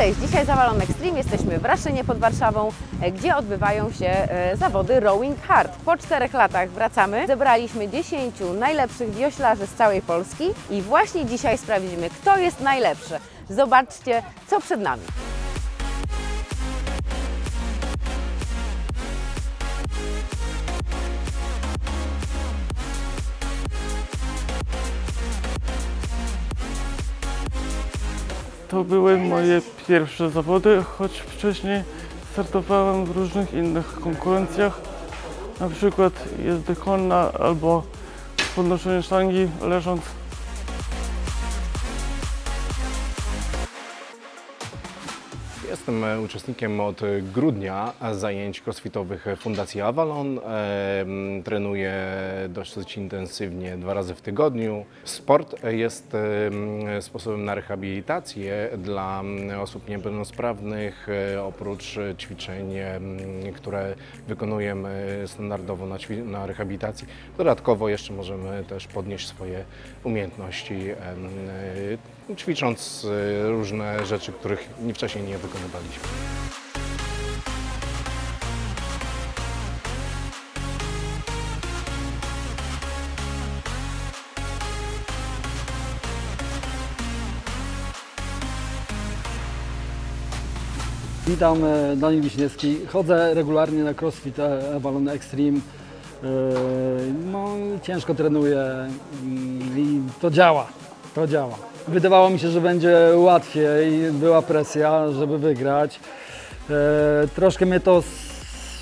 cześć! Dzisiaj Zawalon Extreme. Jesteśmy w Raszynie pod Warszawą, gdzie odbywają się e, zawody Rowing Hard. Po czterech latach wracamy. Zebraliśmy 10 najlepszych wioślarzy z całej Polski i właśnie dzisiaj sprawdzimy, kto jest najlepszy. Zobaczcie, co przed nami. To były moje pierwsze zawody, choć wcześniej startowałem w różnych innych konkurencjach, na przykład jezdy konna albo podnoszenie sztangi leżąc. Jestem e, uczestnikiem od grudnia zajęć crossfitowych Fundacji Avalon. E, Trenuję dosyć intensywnie dwa razy w tygodniu. Sport jest e, sposobem na rehabilitację dla osób niepełnosprawnych. Oprócz ćwiczeń, które wykonuję e, standardowo na, na rehabilitacji, dodatkowo jeszcze możemy też podnieść swoje umiejętności, ćwicząc różne rzeczy, których ni- wcześniej nie wykonywaliśmy. Witam, e, Daniel Wiśniewski. Chodzę regularnie na CrossFit e, Avalon Extreme. E, No, ciężko trenuję mm, i to działa, to działa. Wydawało mi się, że będzie łatwiej, była presja, żeby wygrać. E, Troszkę mnie to,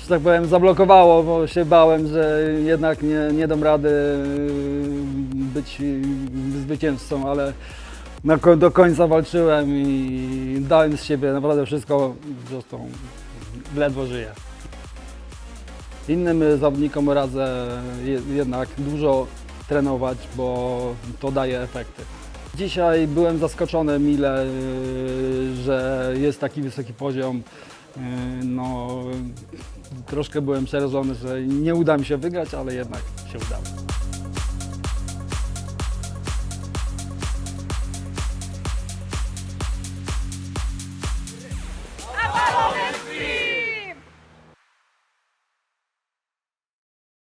że tak powiem, zablokowało, bo się bałem, że jednak nie, nie dam rady y, być y, zwycięzcą, ale do końca walczyłem i dałem z siebie naprawdę wszystko, zresztą ledwo żyję. Innym zawodnikom radzę je- jednak dużo trenować, bo to daje efekty. Dzisiaj byłem zaskoczony mile, y, że jest taki wysoki poziom. Y, No, troszkę byłem przerażony, że nie uda mi się wygrać, ale jednak się udało.